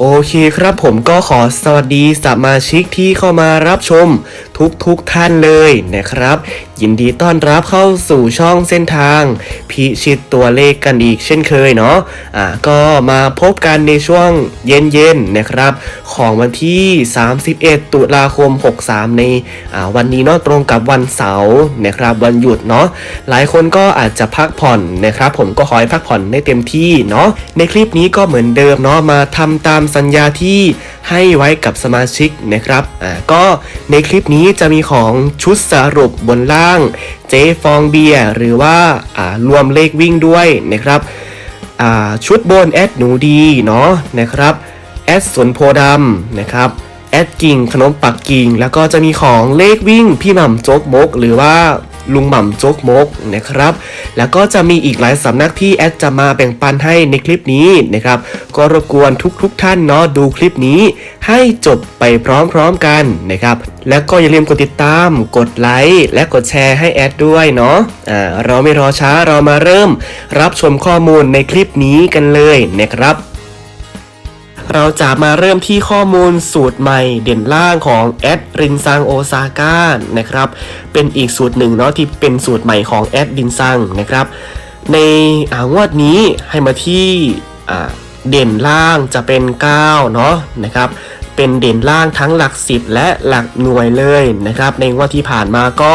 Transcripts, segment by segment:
โอเคครับผมก็ขอสวัสดีสมาชิกที่เข้ามารับชม ทุกๆทท่านเลยนะครับ ยินดีต้อนรับเข้าสู่ช่องเส้นทาง พิชิตตัวเลขกันอีกเช่นเคยเนาะอ่าก็มาพบกันในช่วงเย็นๆนะครับ ของวันที่ 31 ตุลาคม 63 ในอ่าวันนี้เนาะตรงกับวันเสาร์นะครับ วันหยุดเนาะหลายคนก็อาจจะพักผ่อนนะครับ ผมก็ขอให้พักผ่อนได้เต็มที่เนาะในคลิปนี้ก็เหมือนเดิมเนาะมาทำตามสัญญาที่ ให้ไว้กับสมาชิกนะครับอ่าก็ในคลิปนี้จะมีของชุดสรุปบนล่าง เจฟองเบียร์หรือว่าอ่ารวมเลขวิ่งด้วยนะครับอ่าชุดบนแอดหนูดีเนาะนะครับแอดสวนโพดำนะครับแอดกิ่งขนมปักกิ่ง แล้วก็จะมีของเลขวิ่งพี่หม่ำโจ๊กมก หรือว่า ลุงหม่ำโจ๊กมกนะครับ แล้วก็จะมีอีกหลายสำนักที่แอดจะมาแบ่งปันให้ในคลิปนี้นะครับ ก็รบกวนทุกๆทท่านเนาะดูคลิปนี้ ให้จบไปพร้อมๆกันนะครับ แล้วก็อย่าลืมกดติดตาม กดไลค์และกดแชร์ให้แอดด้วยเนาะอ่าเราไม่รอช้าเรามาเริ่ม รับชมข้อมูลในคลิปนี้กันเลยนะครับ เราจะมาเริ่มที่ข้อมูลสูตรใหม่เด่นล่างของแอดรินซังโอซาก้านะครับ เป็นอีกสูตรหนึ่งเนาะที่เป็นสูตรใหม่ของแอดรินซังนะครับ ในอางวดนี้ให้มาที่เด่นล่างจะเป็น 9 เนาะนะครับ เป็นเด่นล่างทั้งหลัก10และหลักหน่วยเลยนะครับ ในงวดที่ผ่านมาก็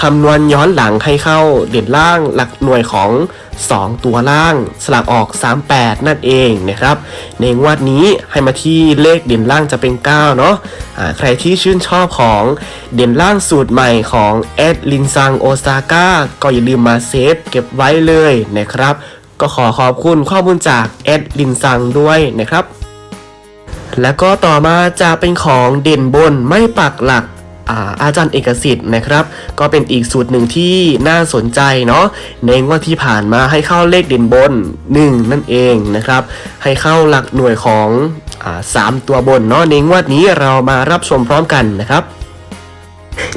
คำนวณย้อนหลังให้เข้าเด่นล่างหลักหน่วยของ 2 ตัวล่างสลับออก 38 นั่นเองนะครับ ในงวดนี้ให้มาที่เลขเด่นล่างจะเป็น 9 เนาะะใครที่ชื่นชอบของเด่นล่างสูตรใหม่ของแอดลินซังโอซาก้าก็อย่าลืมมาเซฟเก็บไว้เลยนะครับ ก็ขอขอบคุณข้อมูลจากแอดลินซังด้วยนะครับ แล้วก็ต่อมาจะเป็นของเด่นบนไม่ปักหลักอาอาจารย์เอกสิทธิ์นะครับ ก็เป็นอีกสูตรหนึ่งที่น่าสนใจเนาะในงวดที่ผ่านมาให้เข้าเลขเด่นบน 1 นั่นเองนะครับ ให้เข้าหลักหน่วยของอาสามตัวบนเนาะในงวดนี้เรามารับชมพร้อมกันนะครับ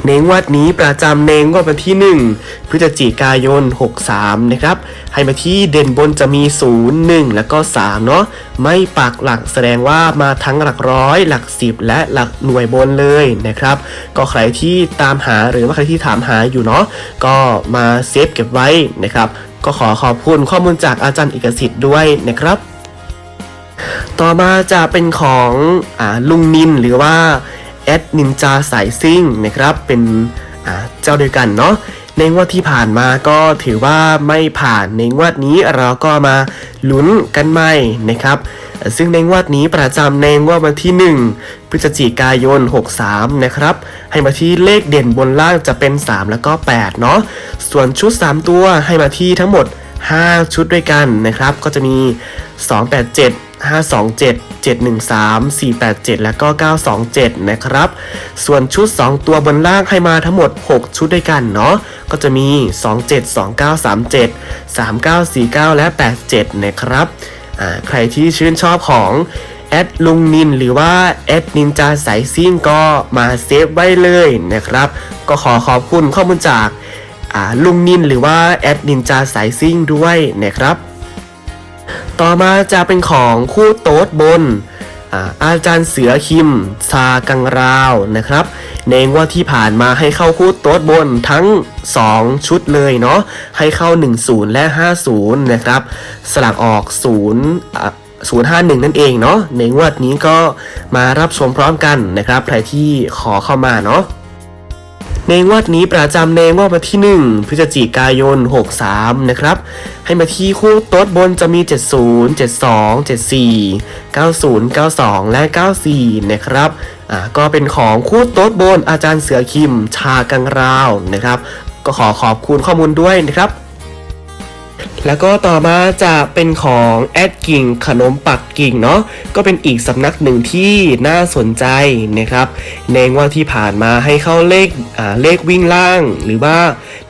ในงวดนี้ประจำในงวดวันที่ 1 พฤศจิกายน 63 นะครับ ให้มาที่เด่นบนจะมี 0 1 แล้วก็ 3 เนาะไม่ปักหลักแสดงว่ามาทั้งหลักร้อย หลัก 10 และหลักหน่วยบนเลยนะครับ ก็ใครที่ตามหาหรือว่าใครที่ถามหาอยู่เนาะก็มาเซฟเก็บไว้นะครับ ก็ขอขอบคุณข้อมูลจากอาจารย์เอกสิทธิ์ด้วยนะครับต่อมาจะเป็นของอลุงนินหรือว่า แอดนินจาสายซิ่งนะครับเป็นเจ้าเดียวกันเนาะในงวดที่ผ่านมาก็ถือว่าไม่ผ่านในงวดนี้เราก็มาลุ้นกันใหม่นะครับ ซึ่งในงวดนี้ประจำในงวดวันที่ 1 พฤศจิกายน 63 นะครับ ให้มาที่เลขเด่นบนล่างจะเป็น 3 แล้วก็ 8 เนาะส่วนชุด 3 ตัวให้มาที่ทั้งหมด 5 ชุดด้วยกันนะครับ ก็จะมี 287 527 713 487 แล้วก็ 927 นะครับ ส่วนชุด 2 ตัวบนล่างให้มาทั้งหมด 6 ชุดด้วยกันเนาะ ก็จะมี 27 29 37 39 49 และ 87 นะครับ ใครที่ชื่นชอบของแอดลุงนินหรือว่าแอดนินจาสายซิ่งก็มาเซฟไว้เลยนะครับ ก็ขอขอบคุณข้อมูลจากลุงนินหรือว่าแอดนินจาสายซิ่งด้วยนะครับ ต่อมาจะเป็นของคู่โต๊ดบนอาอาจารย์เสือคิม ซากังราวนะครับในงวดที่ผ่านมาให้เข้าคู่โต๊ดบนทั้ง 2 ชุดเลยเนาะให้เข้า 10 และ 50 นะครับ สลักออก 0 051 นั่นเองเนาะในงวดนี้ก็มารับชมพร้อมกันนะครับ ใครที่ขอเข้ามาเนาะ ในงวดนี้ประจำในงวดวันที่ 1 พฤศจิกายน 63 นะครับ ให้มาที่คู่โต๊ดบนจะมี 70 72 74 90 92 และ 94 นะครับอ่าก็เป็นของคู่โต๊ดบนอาจารย์เสือคิมชากังราวนะครับ ก็ขอขอบคุณข้อมูลด้วยนะครับ แล้วก็ต่อมาจะเป็นของแอดกิ่งขนมปักกิ่งเนาะก็เป็นอีกสำนักหนึ่งที่น่าสนใจนะครับในงวดที่ผ่านมาให้เข้าเลขอ่าเลขวิ่งล่าง หรือว่า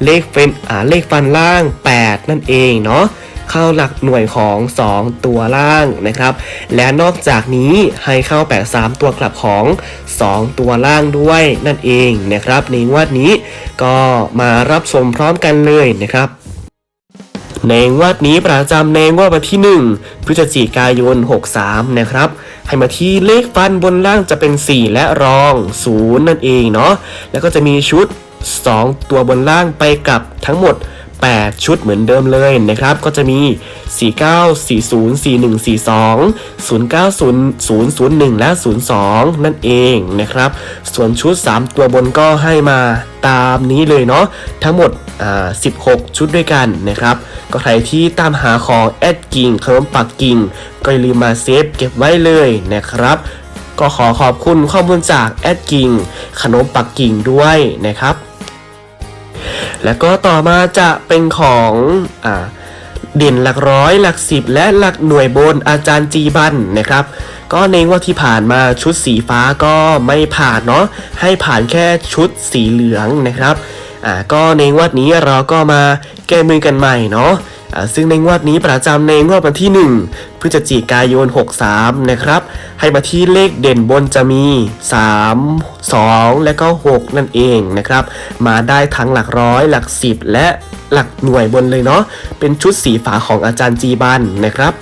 เลขเป็นอ่าเลขฟันล่าง 8 นั่นเองเนาะเข้าหลักหน่วยของ 2 ตัวล่างนะครับ และนอกจากนี้ให้เข้า 8 3 ตัวกลับของ 2 ตัวล่างด้วยนั่นเองนะครับในงวดนี้ก็มารับชมพร้อมกันเลยนะครับ ในงวดนี้ประจำในงวดวันที่ 1 พฤศจิกายน 63 นะครับ ให้มาที่เลขฟันบนล่างจะเป็น 4 และรอง 0 นั่นเองเนาะแล้วก็จะมีชุด 2 ตัวบนล่างไปกับทั้งหมด 8 ชุดเหมือนเดิมเลยนะครับ ก็จะมี 49 40 41 42 09 001 และ 02 นั่นเองนะครับ ส่วนชุด 3 ตัวบนก็ให้มาตามนี้เลยเนาะทั้งหมดอ่า16 ชุดด้วยกันนะครับ ก็ใครที่ตามหาของแอดกิ่งขนมปักกิ่งก็อย่าลืมมาเซฟเก็บไว้เลยนะครับก็ขอขอบคุณข้อมูลจากแอดกิ่งขนมปักกิ่งด้วยนะครับ แล้วก็ต่อมาจะเป็นของอ่าเด่นหลักร้อยหลักสิบและหลักหน่วยบนอาจารย์จีบันนะครับ ก็ในงว่าที่ผ่านมาชุดสีฟ้าก็ไม่ผ่านเนาะให้ผ่านแค่ชุดสีเหลืองนะครับอ่าก็ในงวดนี้เราก็มาแก้มือกันใหม่เนาะ ซึ่งในงวดนี้ประจำในงวดวันที่ 1 พฤศจิกายน 63 นะครับ ให้มาที่เลขเด่นบนจะมี 3 2 และก็ 6 นั่นเองนะครับ มาได้ทั้งหลักร้อยหลัก 10 และหลักหน่วยบนเลยเนาะเป็นชุดสีฝาของอาจารย์จีบันนะครับ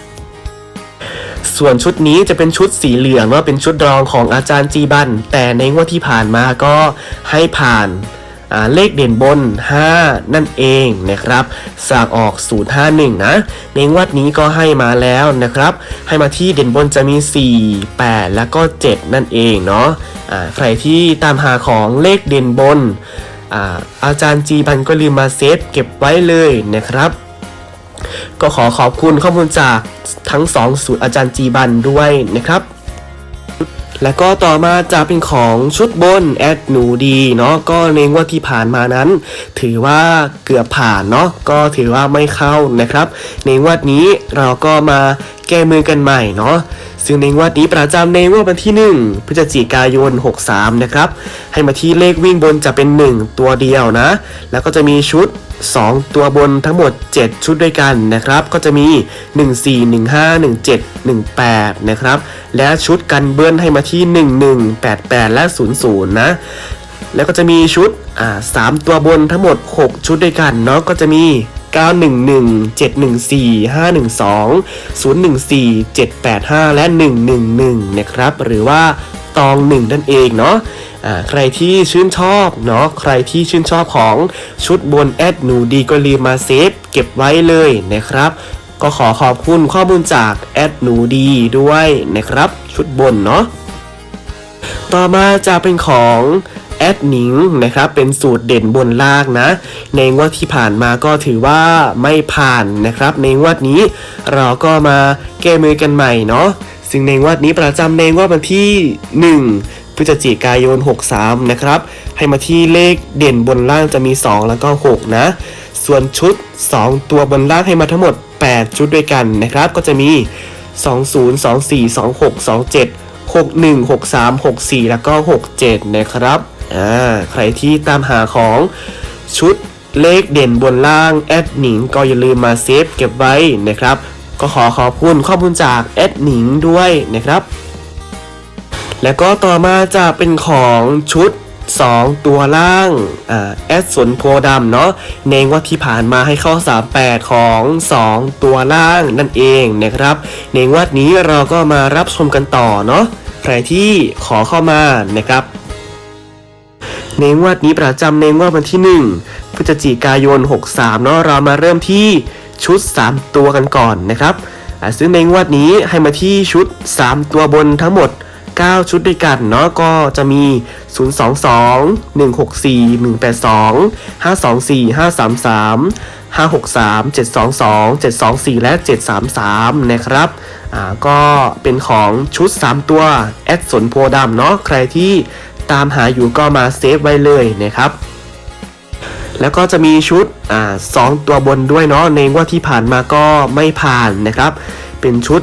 ส่วนชุดนี้จะเป็นชุดสีเหลืองเนาเป็นชุดรองของอาจารย์จีบัน แต่ในงวดที่ผ่านมาก็ให้ผ่าน เลขเด่นบน 5 นั่นเองนะครับสากออก 051 นะ ในงวดนี้ก็ให้มาแล้วนะครับ ให้มาที่เด่นบนจะมี 4 8 แล้วก็ 7 นั่นเองเนาะอ่าใครที่ตามหาของเลขเด่นบนอาอาจารย์จีบันก็ลืมมาเซฟเก็บไว้เลยนะครับก็ขอขอบคุณข้อมูลจากทั้งสองสูตรอาจารย์จีบันด้วยนะครับ แล้วก็ต่อมาจะเป็นของชุดบนแอดหนูดีเนาะก็ในงวดที่ผ่านมานั้น ถือว่าเกือบผ่านเนาะก็ถือว่าไม่เข้านะครับ ในงวดนี้เราก็มา แก้มือกันใหม่เนาะซึ่งในงวดนี้ประจำในงวดวันที่ 1 พฤศจิกายน 63 นะครับ ให้มาที่เลขวิ่งบนจะเป็น 1 ตัวเดียวนะ แล้วก็จะมีชุด 2 ตัวบนทั้งหมด 7 ชุดด้วยกันนะครับ ก็จะมี 1 4 1 5 1 7 1 8 นะครับ และชุดกันเบิ้ลให้มาที่ 1 1 8 8 และ 0 0 นะ แล้วก็จะมีชุดอ่าสามตัวบนทั้งหมด 6 ชุดด้วยกันเนาะ ก็จะมี 911 714 512 014 785 และ 111 นะครับ หรือว่าตอง1นั่นเองเนาะใครที่ชื่นชอบเนาะใครที่ชื่นชอบของชุดบนแอดหนูดีก็รีมาเซฟเก็บไว้เลยนะครับก็ขอขอบคุณข้อมูลจากแอดหนูดีด้วยนะครับ ชุดบนเนาะต่อมาจะเป็นของ แอดหนิงนะครับเป็นสูตรเด่นบนล่างนะ ในงวดที่ผ่านมาก็ถือว่าไม่ผ่านนะครับ ในงวดนี้เราก็มาแก้มือกันใหม่เนาะซึ่งในงวดนี้ประจำในงวดวันที่ 1พฤศจิกายน 63 นะครับ ให้มาที่เลขเด่นบนล่างจะมี 2 แล้วก็ 6 นะ ส่วนชุด 2 ตัวบนล่างให้มาทั้งหมด 8 ชุดด้วยกันนะครับ ก็จะมี 20 24 26 27 61 63 64 แล้วก็ 67 นะครับ อ่าใครที่ตามหาของชุดเลขเด่นบนล่างแอดหนิงก็อย่าลืมมาเซฟเก็บไว้นะครับ ก็ขอขอบคุณข้อมูลจากแอดหนิงด้วยนะครับ แล้วก็ต่อมาจะเป็นของชุด 2 ตัวล่างอ่าแอดสนโพดำเนาะในว่าที่ผ่านมาให้เข้า 38 ของ 2 ตัวล่างนั่นเองนะครับ ในงวดนี้เราก็มารับชมกันต่อเนาะใครที่ขอเข้ามานะครับ ในงวดนี้ประจำในงวดวันที่ 1 พฤศจิกายน 63 เนาะเรามาเริ่มที่ชุด 3 ตัวกันก่อนนะครับซึ่งในงวดนี้ให้มาที่ชุด 3 ตัวบนทั้งหมด 9 ชุดด้วยกันเนาะก็จะมี 022 164 182 524 533 563 722 724 และ 733 นะครับอ่าก็เป็นของชุด 3 ตัว แอดสนโพดำเนาะใครที่ ตามหาอยู่ก็มาเซฟไว้เลยนะครับ แล้วก็จะมีชุดอ่าสองตัวบนด้วยเนาะในงวดที่ผ่านมาก็ไม่ผ่านนะครับ เป็นชุด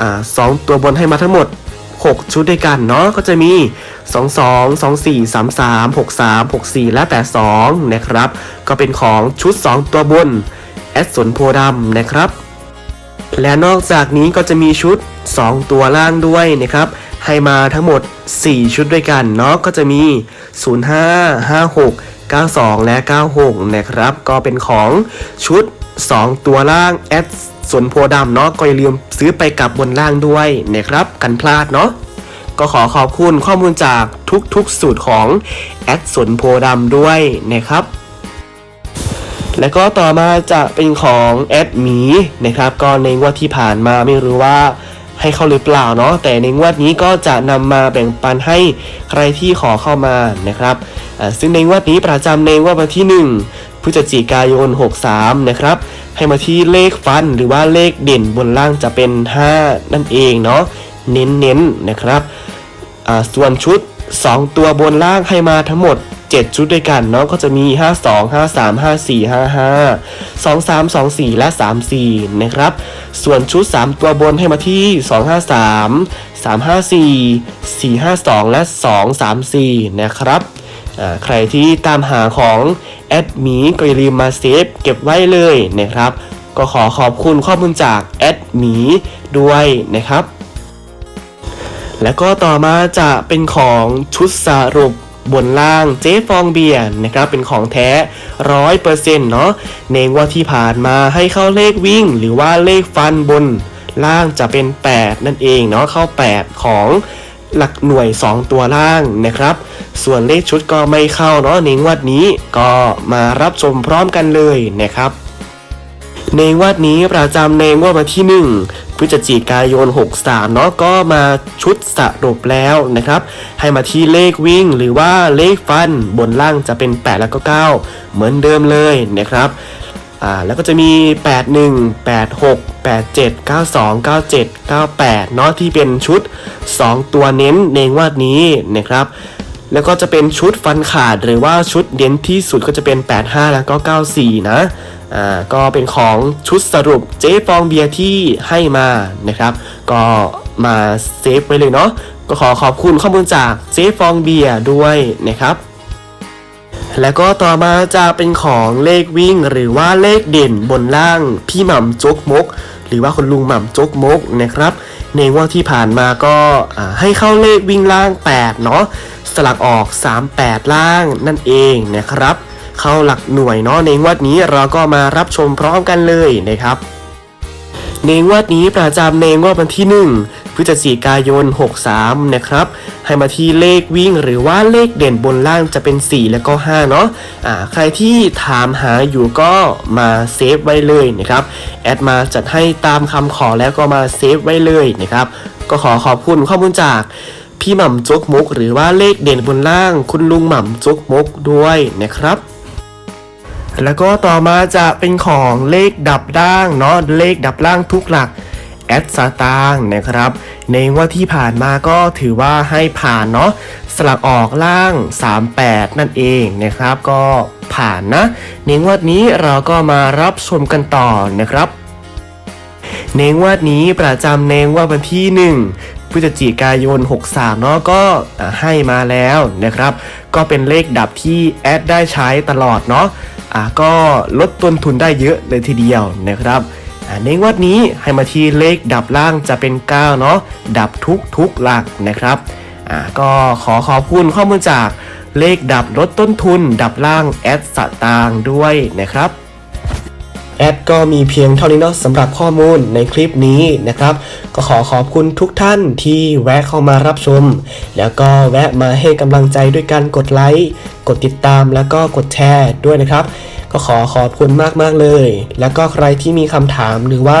อ่าสองตัวบนให้มาทั้งหมด 6 ชุดด้วยกันเนาะก็จะมี 2 2 2 4 3 3 6 3 6 4 และ 8 2 นะครับ ก็เป็นของชุด 2 ตัวบน แอดสนโพดำนะครับ และนอกจากนี้ก็จะมีชุด 2 ตัวล่างด้วยนะครับให้มาทั้งหมด 4 ชุดด้วยกันเนาะก็จะมี 05 56 92 และ 96 นะครับ ก็เป็นของชุด 2 ตัวล่างแอดสวนโพดำเนาะก็อย่าลืมซื้อไปกับบนล่างด้วยนะครับกันพลาดเนาะก็ขอขอบคุณข้อมูลจากทุกๆสูตรของแอดสวนโพดำด้วยนะครับ แล้วก็ต่อมาจะเป็นของแอดหมีนะครับ ก็ในงวดที่ผ่านมาไม่รู้ว่าให้เข้าหรือเปล่าเนาะแต่ในงวดนี้ก็จะนำมาแบ่งปันให้ใครที่ขอเข้ามานะครับซึ่งในงวดนี้ประจำในงวดวันที่ 1พฤศจิกายน 63 นะครับ ให้มาที่เลขฟันหรือว่าเลขเด่นบนล่างจะเป็น 5 นั่นเองเนาะเน้นๆนะครับส่วนชุด 2 ตัวบนล่างให้มาทั้งหมด 7 ชุดด้วยกันเนาะก็จะมี 52 53 54 55 23 24 และ 34 นะครับ ส่วนชุด 3 ตัวบนให้มาที่ 253 354 452 และ 234 นะครับใครที่ตามหาของแอดมีก็อย่าลืมมาเซฟเก็บไว้เลยนะครับ ก็ขอขอบคุณข้อมูลจากแอดมีด้วยนะครับ แล้วก็ต่อมาจะเป็นของชุดสรุปบนล่างเจ๊ฟองเบียร์นะครับเป็นของแท้ร้อยเปอร์เซ็นต์เนาะในงว่าที่ผ่านมาให้เข้าเลขวิ่ง หรือว่าเลขฟันบนล่างจะเป็น 8 นั่นเองเนาะเข้า 8 ของหลักหน่วย 2 ตัวล่างนะครับ ส่วนเลขชุดก็ไม่เข้าเนาะในงวดนี้ก็มารับชมพร้อมกันเลยนะครับ ในงวดนี้ประจำในงวดวันที่ 1 พฤศจิกายน 63 เนาะก็มาชุดสรุปแล้วนะครับ ให้มาที่เลขวิ่งหรือว่าเลขฟันบนล่างจะเป็น 8 แล้วก็ 9 เหมือนเดิมเลยนะครับอ่าแล้วก็จะมี 81 86 87 92 97 98 เนาะที่เป็นชุด 2 ตัวเน้นในงวดนี้นะครับแล้วก็จะเป็นชุดฟันขาดหรือว่าชุดเด่นที่สุดก็จะเป็น 85 แล้วก็ 94 นะ อ่าก็เป็นของชุดสรุปเจ๊ฟองเบียร์ที่ให้มานะครับ ก็มาเซฟไว้เลยเนาะก็ขอขอบคุณข้อมูลจากเจ๊ฟองเบียร์ด้วยนะครับแล้วก็ต่อมาจะเป็นของเลขวิ่งหรือว่าเลขเด่นบนล่างพี่หม่ำจกมก หรือว่าคุณลุงหม่ำจกมกนะครับ ในงว่าที่ผ่านมาก็ให้เข้าเลขวิ่งล่าง 8 เนาะสลักออก 38 ล่างนั่นเองนะครับ เข้าหลักหน่วยเนาะในงวดนี้เราก็มารับชมพร้อมกันเลยนะครับในงวดนี้ประจำในงวดวันที่ 1 พฤศจิกายน 63 นะครับ ให้มาที่เลขวิ่งหรือว่าเลขเด่นบนล่างจะเป็น 4 แล้วก็ 5 เนาะอ่าใครที่ถามหาอยู่ก็มาเซฟไว้เลยนะครับ แอดมาจัดให้ตามคำขอแล้วก็มาเซฟไว้เลยนะครับ ก็ขอขอบคุณข้อมูลจากพี่หม่ำจกมก หรือว่าเลขเด่นบนล่าง คุณลุงหม่ำจกมกด้วยนะครับ แล้วก็ต่อมาจะเป็นของเลขดับล่างเนาะเลขดับล่างทุกหลักแอดสตางค์นะครับ ในงว่าที่ผ่านมาก็ถือว่าให้ผ่านเนาะสลักออกล่าง 38 นั่นเองนะครับ ก็ผ่านนะ ในงวดนี้เราก็มารับชมกันต่อนะครับในงวดนี้ประจำในงวดวันที่1 พฤศจิกายน 63 เนาะก็ให้มาแล้วนะครับ ก็เป็นเลขดับที่แอดได้ใช้ตลอดเนาะอ่าก็ลดต้นทุนได้เยอะเลยทีเดียวนะครับในงวดนี้ให้มาที่เลขดับล่างจะเป็น 9 เนาะดับทุกทุกหลักนะครับอ่าก็ขอขอบคุณข้อมูลจากเลขดับลดต้นทุน ดับล่างแอดสตางด้วยนะครับแอดก็มีเพียงเท่านี้เนาะสำหรับข้อมูลในคลิปนี้นะครับ ก็ขอขอบคุณทุกท่านที่แวะเข้ามารับชม แล้วก็แวะมาให้กำลังใจด้วยการกดไลค์ กดติดตามแล้วก็กดแชร์ด้วยนะครับ ก็ขอขอบคุณมากๆเลย แล้วก็ใครที่มีคำถามหรือว่า